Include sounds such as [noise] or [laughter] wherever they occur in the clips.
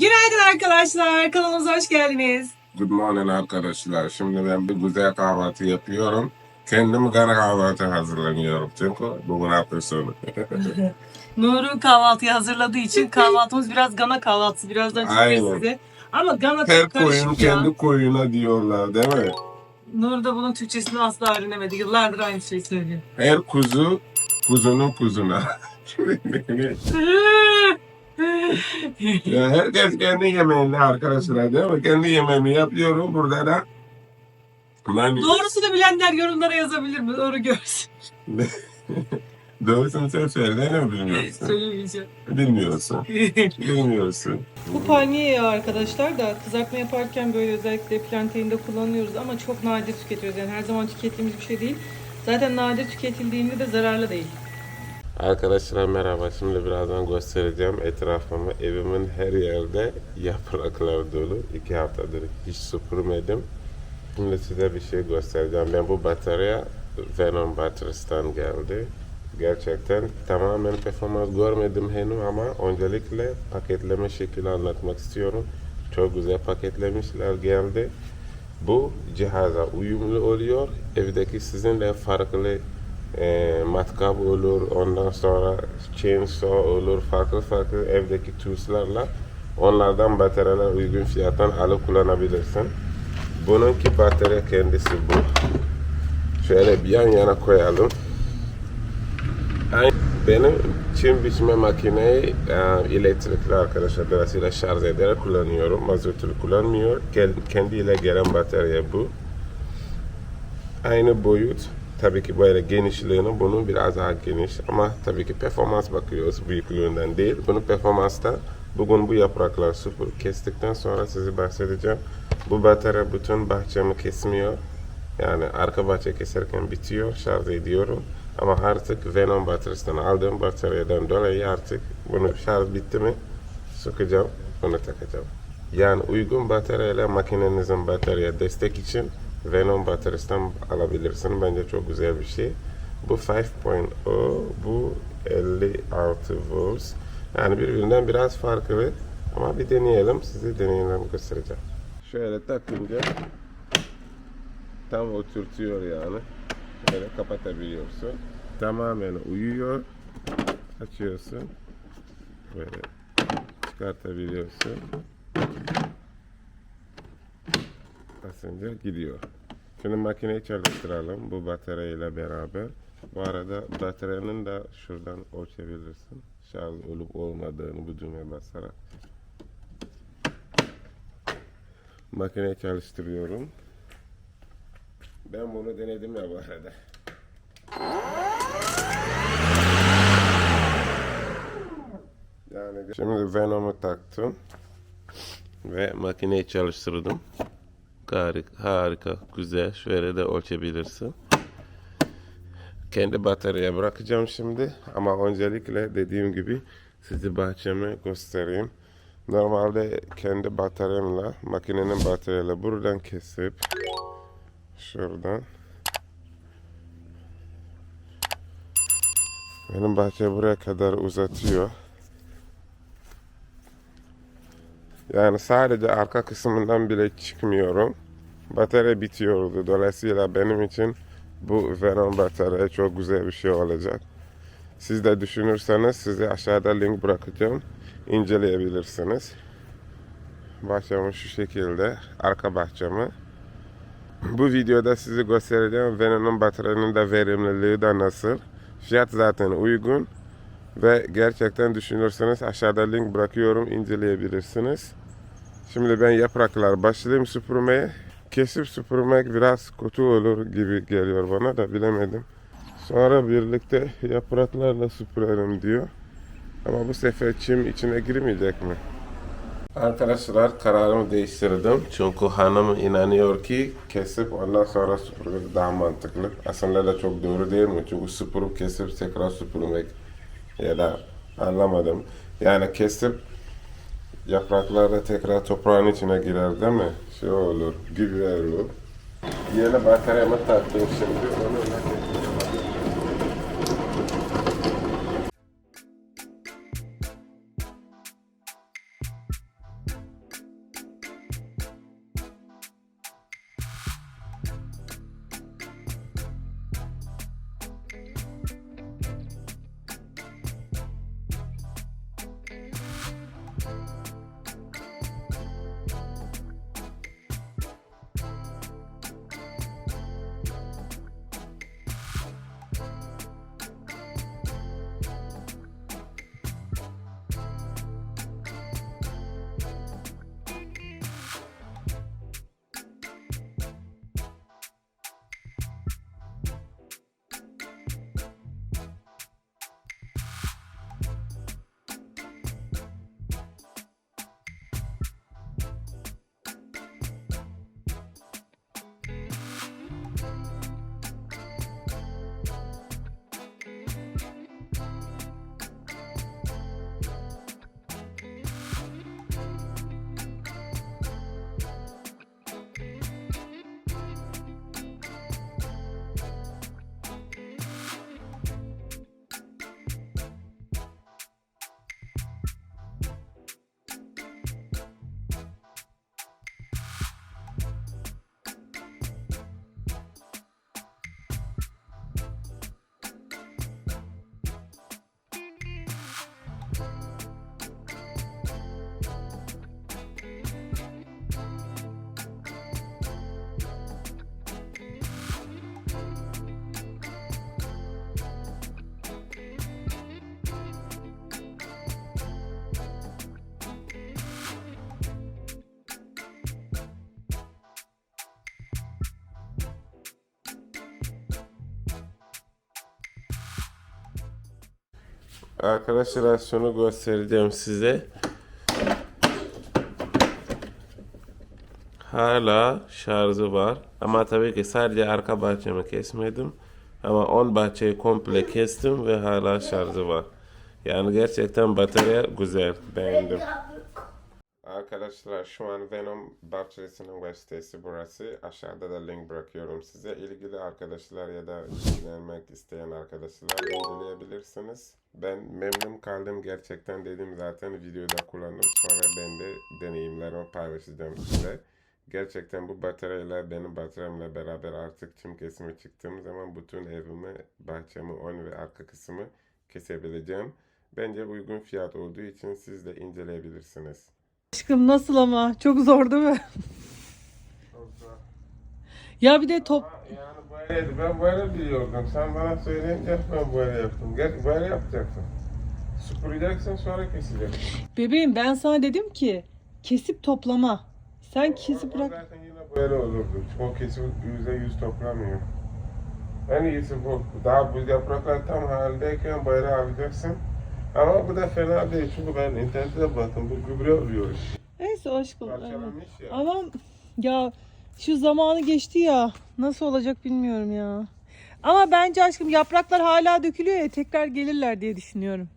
Günaydın arkadaşlar. Kanalımıza hoş geldiniz. Good morning arkadaşlar. Şimdi ben bir güzel kahvaltı yapıyorum. Kendim kara kahvaltı hazırlanıyorum. Çünkü bugün hafta sonu. [laughs] Nur'un kahvaltıyı hazırladığı için kahvaltımız biraz Gana kahvaltısı. Birazdan çıkıyor Aynen. size. Ama Gana Her koyun karışık ya. kendi koyuna diyorlar değil mi? Nur da bunun Türkçesini asla öğrenemedi. Yıllardır aynı şeyi söylüyor. Her kuzu kuzunun kuzuna. [laughs] [laughs] ya herkes kendi yemeğini arkadaşlar değil mi? Kendi yemeğimi yapıyorum. Burada da ben Doğrusunu bilenler yorumlara yazabilir mi? Doğru görsün. [laughs] doğrusunu sen söyle ne bilmiyorsun? Söylemeyeceğim. Bilmiyorsun. [laughs] Bilmiyorsun. Bu palmiye yağı arkadaşlar da kızartma yaparken böyle özellikle plantain'de kullanıyoruz ama çok nadir tüketiyoruz. Yani her zaman tükettiğimiz bir şey değil. Zaten nadir tüketildiğinde de zararlı değil. Arkadaşlar merhaba. Şimdi birazdan göstereceğim etrafımı. Evimin her yerde yapraklar dolu. İki haftadır hiç süpürmedim. Şimdi size bir şey göstereceğim. Ben bu batarya Venom Battery's'tan geldi. Gerçekten tamamen performans görmedim henüz ama öncelikle paketleme şekli anlatmak istiyorum. Çok güzel paketlemişler geldi. Bu cihaza uyumlu oluyor. Evdeki sizinle farklı e, matkap olur, ondan sonra chainsaw olur, farklı farklı evdeki tools'larla onlardan bataryalar uygun fiyattan alıp kullanabilirsin. Bununki batarya kendisi bu. Şöyle bir yan yana koyalım. Benim çim biçme makineyi e, elektrikli arkadaşlar dolayısıyla şarj ederek kullanıyorum. Mazotlu kullanmıyor. Kendiyle gelen batarya bu. Aynı boyut. Tabii ki böyle genişliğini bunun biraz daha geniş ama tabii ki performans bakıyoruz büyüklüğünden değil. Bunun performansta bugün bu yapraklar süpür kestikten sonra size bahsedeceğim. Bu batarya bütün bahçemi kesmiyor. Yani arka bahçe keserken bitiyor, şarj ediyorum. Ama artık Venom bataryasından aldığım bataryadan dolayı artık bunu şarj bitti mi sıkacağım, bunu takacağım. Yani uygun bataryayla makinenizin batarya destek için Venom bataryasından alabilirsin. Bence çok güzel bir şey. Bu 5.0, bu 56 volts. Yani birbirinden biraz farklı. Ama bir deneyelim. Size deneyimlerimi göstereceğim. Şöyle takınca tam oturtuyor yani. Böyle kapatabiliyorsun. Tamamen uyuyor. Açıyorsun. Böyle çıkartabiliyorsun. Basınca gidiyor. Şimdi makineyi çalıştıralım bu bataryayla beraber. Bu arada bataryanın da şuradan ölçebilirsin. Şarj olup olmadığını bu düğmeye basarak. Makineyi çalıştırıyorum. Ben bunu denedim ya bu arada. Yani şimdi Venom'u taktım ve makineyi çalıştırdım. Harika, harika, güzel. Şöyle de ölçebilirsin. Kendi bataryaya bırakacağım şimdi ama öncelikle dediğim gibi sizi bahçemi göstereyim. Normalde kendi bataryamla, makinenin bataryayla buradan kesip şuradan benim bahçe buraya kadar uzatıyor. Yani sadece arka kısmından bile çıkmıyorum. Batarya bitiyordu. Dolayısıyla benim için bu Venom batarya çok güzel bir şey olacak. Siz de düşünürseniz size aşağıda link bırakacağım. İnceleyebilirsiniz. Bahçemi şu şekilde. Arka bahçemi. Bu videoda size göstereceğim Venom'un bataryanın da verimliliği de nasıl. Fiyat zaten uygun. Ve gerçekten düşünürseniz aşağıda link bırakıyorum inceleyebilirsiniz. Şimdi ben yapraklar başlayayım süpürmeye. Kesip süpürmek biraz kötü olur gibi geliyor bana da bilemedim. Sonra birlikte yapraklarla süpürelim diyor. Ama bu sefer çim içine girmeyecek mi? Arkadaşlar kararımı değiştirdim. Çünkü hanım inanıyor ki kesip ondan sonra süpürmek daha mantıklı. Aslında da çok doğru değil mi? Çünkü süpürüp kesip tekrar süpürmek ya da anlamadım. Yani kesip yapraklar da tekrar toprağın içine girer değil mi? Şey olur, gibi olur. Yeni bataryamı taktım şimdi. Onu Arkadaşlar şunu göstereceğim size. Hala şarjı var. Ama tabii ki sadece arka bahçemi kesmedim. Ama on bahçeyi komple kestim ve hala şarjı var. Yani gerçekten batarya güzel. Beğendim. Arkadaşlar şu an Venom bahçesinin web sitesi burası. Aşağıda da link bırakıyorum size. İlgili arkadaşlar ya da ilgilenmek isteyen arkadaşlar inceleyebilirsiniz. Ben memnun kaldım gerçekten dedim zaten videoda kullandım. Sonra ben de deneyimlerimi paylaşacağım size. Gerçekten bu bataryayla benim bataryamla beraber artık çim kesimi çıktığım zaman bütün evimi, bahçemi, ön ve arka kısmı kesebileceğim. Bence uygun fiyat olduğu için siz de inceleyebilirsiniz. Aşkım nasıl ama? Çok zor değil mi? Ya bir de top... Yani böyleydi. Ben böyle biliyordum. Sen bana söyleyince ben böyle yaptım. Gel böyle yapacaksın. Süpüreceksin sonra keseceksin. Bebeğim ben sana dedim ki kesip toplama. Sen kesip bırak. Zaten yine böyle olurdu. O kesip yüzde yüz toplamıyor. En iyisi bu. Daha bu yapraklar tam haldeyken böyle alacaksın. Ama bu da fena değil. Çünkü ben internette baktım. Bu gübre oluyor. Neyse aşkım. evet. Parçalanmış ya. Ama ya şu zamanı geçti ya. Nasıl olacak bilmiyorum ya. Ama bence aşkım yapraklar hala dökülüyor ya tekrar gelirler diye düşünüyorum.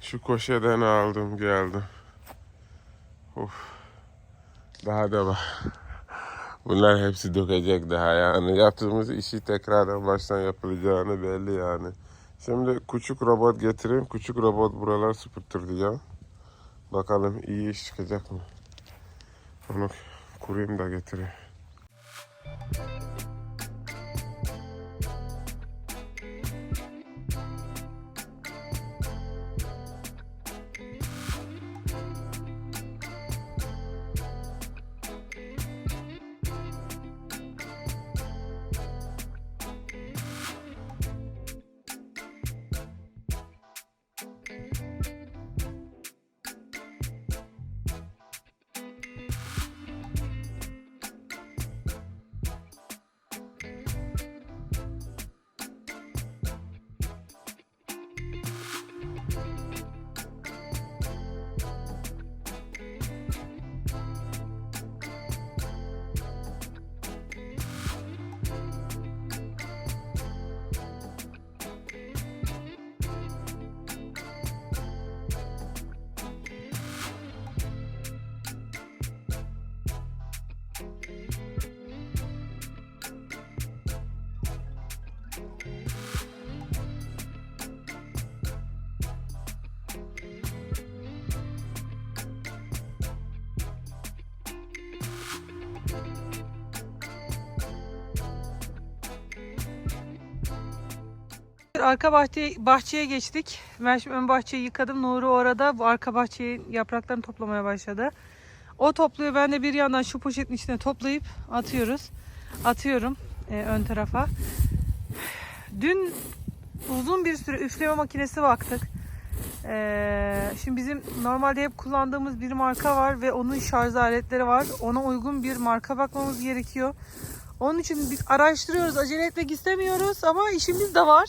Şu köşeden aldım geldim. Of. Daha da var. Bunlar hepsi dökecek daha yani. Yaptığımız işi tekrardan baştan yapılacağını belli yani. Şimdi küçük robot getireyim. Küçük robot buralar süpürtür diyeceğim. Bakalım iyi iş çıkacak mı? Onu kurayım da getireyim. Arka bahçeye, bahçeye geçtik. Ben şimdi ön bahçeyi yıkadım. Nuri orada bu arka bahçeyi yapraklarını toplamaya başladı. O topluyor. Ben de bir yandan şu poşetin içine toplayıp atıyoruz. Atıyorum e, ön tarafa. Dün uzun bir süre üfleme makinesi baktık. Ee, şimdi bizim normalde hep kullandığımız bir marka var ve onun şarj aletleri var. Ona uygun bir marka bakmamız gerekiyor. Onun için biz araştırıyoruz. Acele etmek istemiyoruz ama işimiz de var.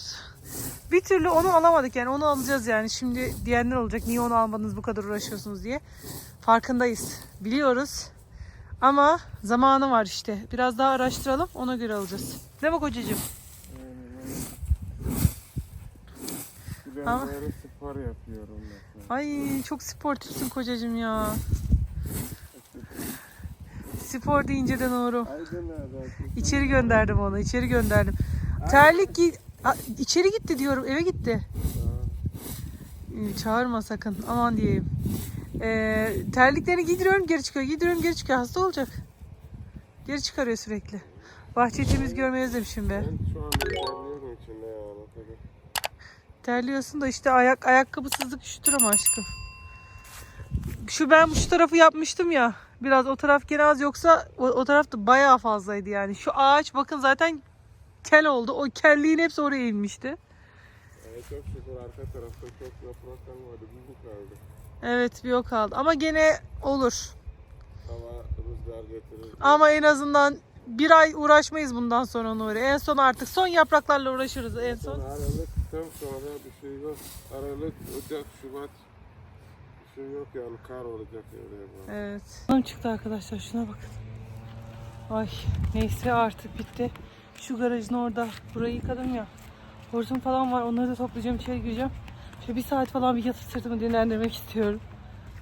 Bir türlü onu alamadık yani onu alacağız yani. Şimdi diyenler olacak niye onu almadınız bu kadar uğraşıyorsunuz diye. Farkındayız. Biliyoruz. Ama zamanı var işte. Biraz daha araştıralım ona göre alacağız. Değil mi kocacığım? Ben Ama- spor yapıyorum mesela. Ay çok sportifsin kocacığım ya. Spor deyince de Nuru. Aydın nerede? İçeri gönderdim onu. içeri gönderdim. Terlik giy... A, içeri gitti diyorum. Eve gitti. Ee, Çağırma sakın. Aman diyeyim. Ee, terliklerini giydiriyorum geri çıkıyor. Giydiriyorum geri çıkıyor. Hasta olacak. Geri çıkarıyor sürekli. Bahçeyi temiz görmeyi özlemişim be. Ben şu an terliyorum içinde yani. Tabii. Terliyorsun da işte ayak ayakkabısızlık üşütür ama aşkım. Şu ben şu tarafı yapmıştım ya. Biraz o taraf gene az yoksa o, o taraf da bayağı fazlaydı yani. Şu ağaç bakın zaten kel oldu. O kelliğin hepsi oraya inmişti. Evet, çok şükür arka tarafta çok yaprak kalmadı. Bir bu kaldı. Evet bir o kaldı. Ama gene olur. Hava rüzgar getirir. Ama en azından bir ay uğraşmayız bundan sonra Nuri. En son artık son yapraklarla uğraşırız en son. Aralıktan sonra bir şey yok. Aralık, Ocak, Şubat şey yok yani kar olacak öyle. Evet. Hanım çıktı arkadaşlar şuna bakın. Ay neyse artık bitti. Şu garajın orada burayı yıkadım ya. Hortum falan var onları da toplayacağım içeri gireceğim. Şöyle bir saat falan bir yatıp sırtımı dinlendirmek istiyorum.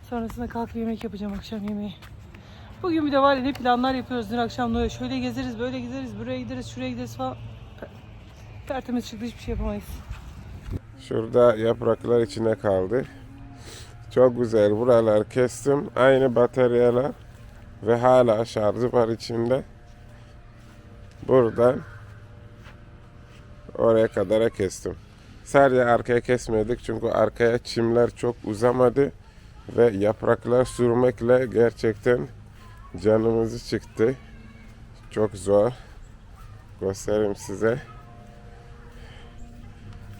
Sonrasında kalkıp yemek yapacağım akşam yemeği. Bugün bir de var ya ne planlar yapıyoruz dün akşam Noya. Şöyle gezeriz böyle gideriz buraya gideriz şuraya gideriz falan. Tertemiz çıktı hiçbir şey yapamayız. Şurada yapraklar içine kaldı. Çok güzel. Buralar kestim. Aynı bataryalar ve hala şarjı var içinde. Buradan oraya kadar kestim. Sadece arkaya kesmedik çünkü arkaya çimler çok uzamadı ve yapraklar sürmekle gerçekten canımızı çıktı. Çok zor. Göstereyim size.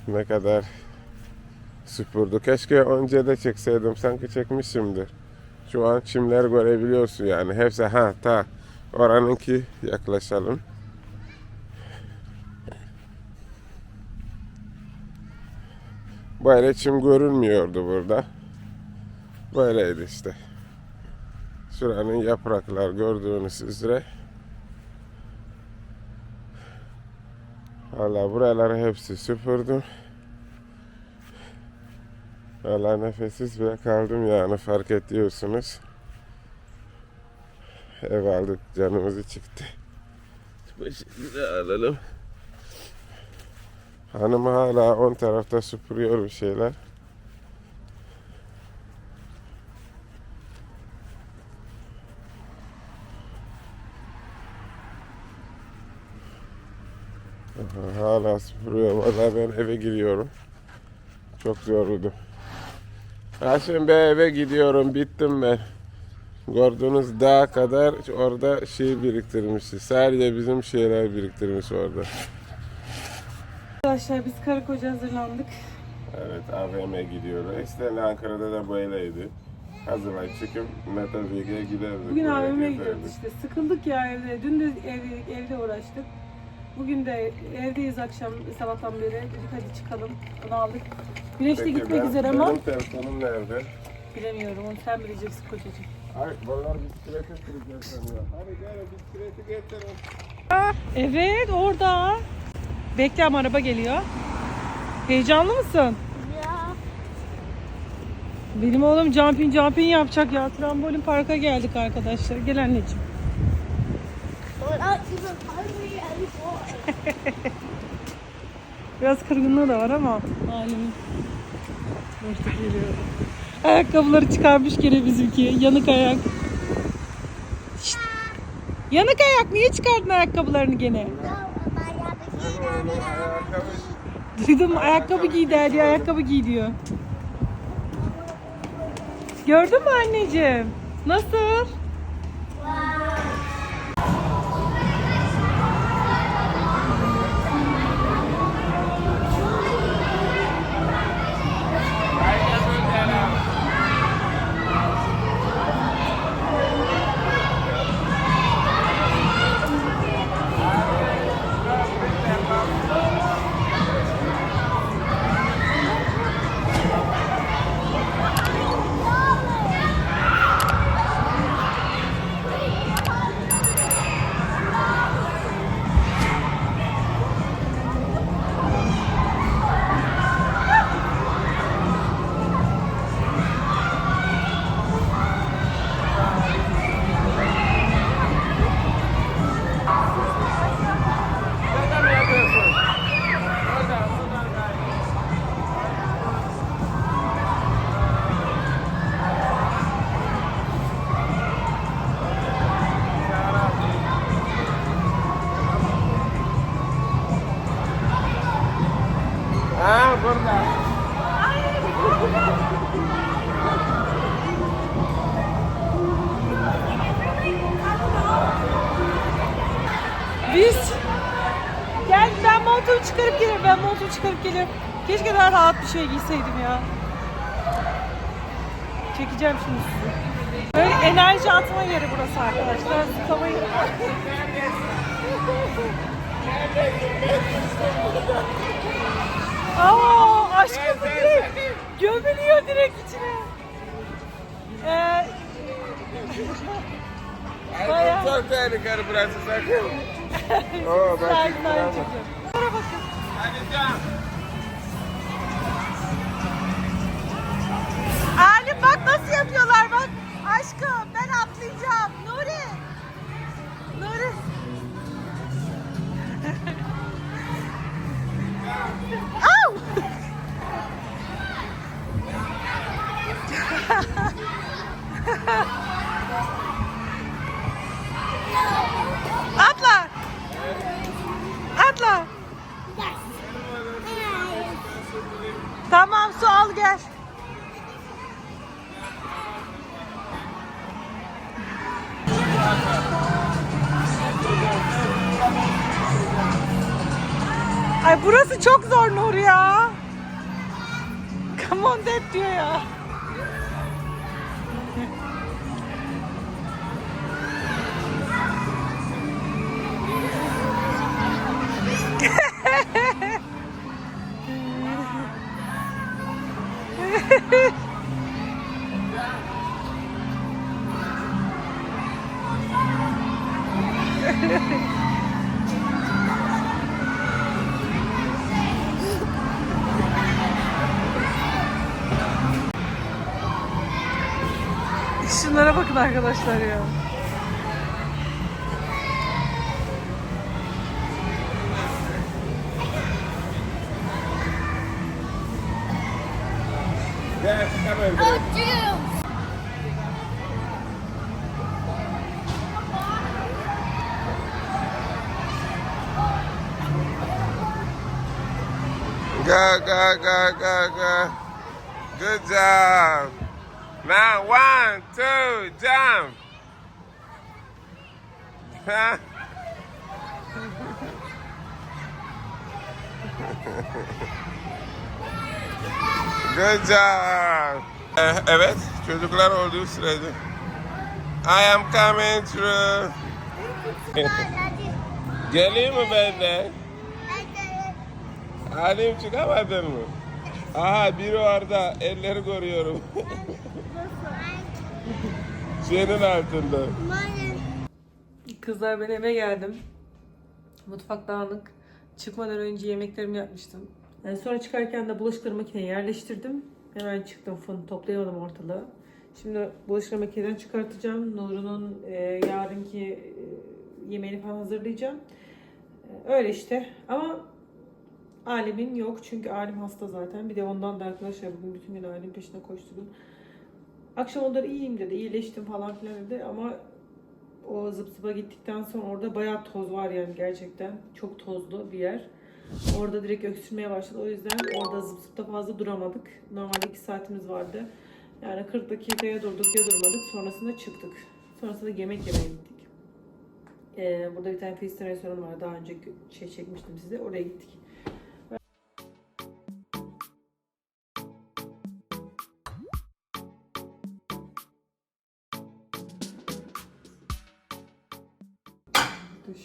Ne kadar süpürdü. Keşke önce de çekseydim. Sanki çekmişimdir. Şu an çimler görebiliyorsun yani. Hepsi ha ta oranınki yaklaşalım. Böyle çim görünmüyordu burada. Böyleydi işte. Şuranın yapraklar gördüğünüz üzere. Valla buraları hepsi süpürdüm. Valla nefessiz bile kaldım yani fark ediyorsunuz. Ev aldık canımızı çıktı. Başımızı alalım. Hanım hala on tarafta süpürüyor bir şeyler. Hala süpürüyor. Valla ben eve giriyorum. Çok yoruldum. Ha şimdi eve gidiyorum. Bittim ben. Gördüğünüz dağa kadar orada şey biriktirmişiz. Sadece bizim şeyler biriktirmiş orada. Arkadaşlar biz karı koca hazırlandık. Evet AVM'ye gidiyoruz. İşte Ankara'da da böyleydi. Hazırlayıp çıkıp Metazik'e giderdik. Bugün AVM'ye gidiyoruz işte. Sıkıldık ya evde. Dün de evde, evde uğraştık. Bugün de evdeyiz akşam sabahtan beri. Dedik hadi çıkalım. Bunu aldık. Güneş de Peki gitmek ben- üzere ama Benim telefonum nerede? bilemiyorum. Onu sen bileceksin kocacığım. Ay bunlar bisiklete süreceğiz sanıyor. Hadi gel bisikleti getirin. Evet orada. Bekle ama araba geliyor. Heyecanlı mısın? Ya. Benim oğlum jumping jumping yapacak ya. Trambolin parka geldik arkadaşlar. Gel anneciğim. We're not even hungry anymore. Biraz kırgınlığı da var ama alemin. Boşluk geliyor. Ayakkabıları çıkarmış gene bizimki. Yanık ayak. Şşt! Yanık ayak niye çıkardın ayakkabılarını gene? Duydun mu? Ayakkabı giy derdi. Ayakkabı giy diyor. Gördün mü anneciğim? Nasıl? Bir şey giyseydim ya. Çekeceğim şimdi sizi. Böyle enerji atma yeri burası arkadaşlar. Zıplama yeri. Aa, aşkım direkt gömülüyor direkt içine. Ee, Bayağı. Çok tehlikeli burası sakın. Oo, bak Sakin sakin bakın. Hadi can. Bak nasıl yapıyorlar bak. Aşkım ben atlayacağım. Nuri. Nuri. [laughs] arkadaşlar ya. Oh, Jim. Go, go, go, go, go. Good job. Now, one, two, jump. [laughs] Good job. Eh, Evet, çocuklar olduğu sürece. I am coming through. Geleyim mi ben de? Halim çıkamadın mı? Aha biri orada elleri görüyorum. Senin [laughs] altında. Kızlar ben eve geldim. Mutfak dağınık. Çıkmadan önce yemeklerimi yapmıştım. Yani sonra çıkarken de bulaşıkları makineye yerleştirdim. Hemen çıktım fırını toplayamadım ortalığı. Şimdi bulaşıkları makineden çıkartacağım. Nurun'un e, yarınki e, yemeğini falan hazırlayacağım. E, öyle işte. Ama Alim'in yok çünkü Alim hasta zaten. Bir de ondan da arkadaşlar bugün bütün gün Alim peşine koşturdum. Akşam onları iyiyim dedi, iyileştim falan filan dedi ama o zıp zıpa gittikten sonra orada bayağı toz var yani gerçekten. Çok tozlu bir yer. Orada direkt öksürmeye başladı. O yüzden orada zıp zıpta fazla duramadık. Normalde 2 saatimiz vardı. Yani 40 dakikaya durduk ya durmadık. Sonrasında çıktık. Sonrasında yemek yemeye gittik. Ee, burada bir tane Filistin restoranı var. Daha önce şey çekmiştim size. Oraya gittik.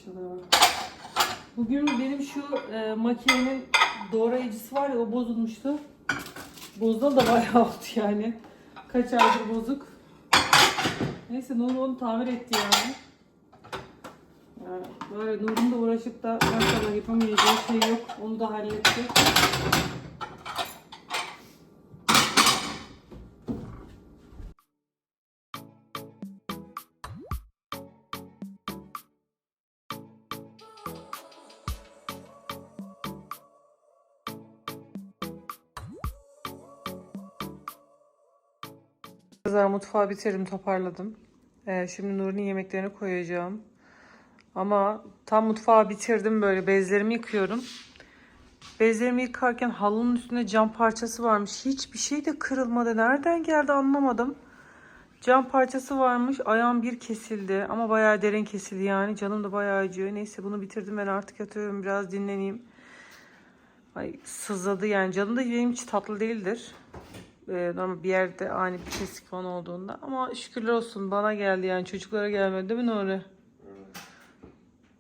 Dışarı. Bugün benim şu e, makinenin doğrayıcısı var ya o bozulmuştu. Bozulalı da bayağı oldu yani. Kaç aydır bozuk. Neyse Nur onu tamir etti yani. yani böyle Nur'un da uğraşıp da maşallah yapamayacağı şey yok. Onu da halletti. Kızlar mutfağı bitirdim, toparladım. Ee, şimdi Nur'un yemeklerini koyacağım. Ama tam mutfağı bitirdim böyle bezlerimi yıkıyorum. Bezlerimi yıkarken halının üstünde cam parçası varmış. Hiçbir şey de kırılmadı. Nereden geldi anlamadım. Cam parçası varmış. Ayağım bir kesildi. Ama bayağı derin kesildi yani. Canım da bayağı acıyor. Neyse bunu bitirdim. Ben artık yatıyorum. Biraz dinleneyim. Ay sızladı yani. Canım da benim hiç tatlı değildir. Ee, normal bir yerde ani bir kesik falan olduğunda. Ama şükürler olsun bana geldi yani çocuklara gelmedi değil mi Nuri?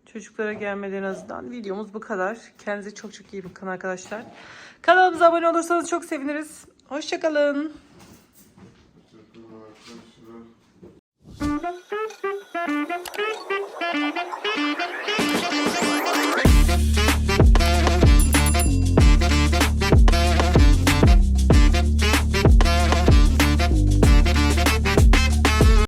Çocuklara gelmedi en azından. Videomuz bu kadar. Kendinize çok çok iyi bakın arkadaşlar. Kanalımıza abone olursanız çok seviniriz. Hoşçakalın. Thank you.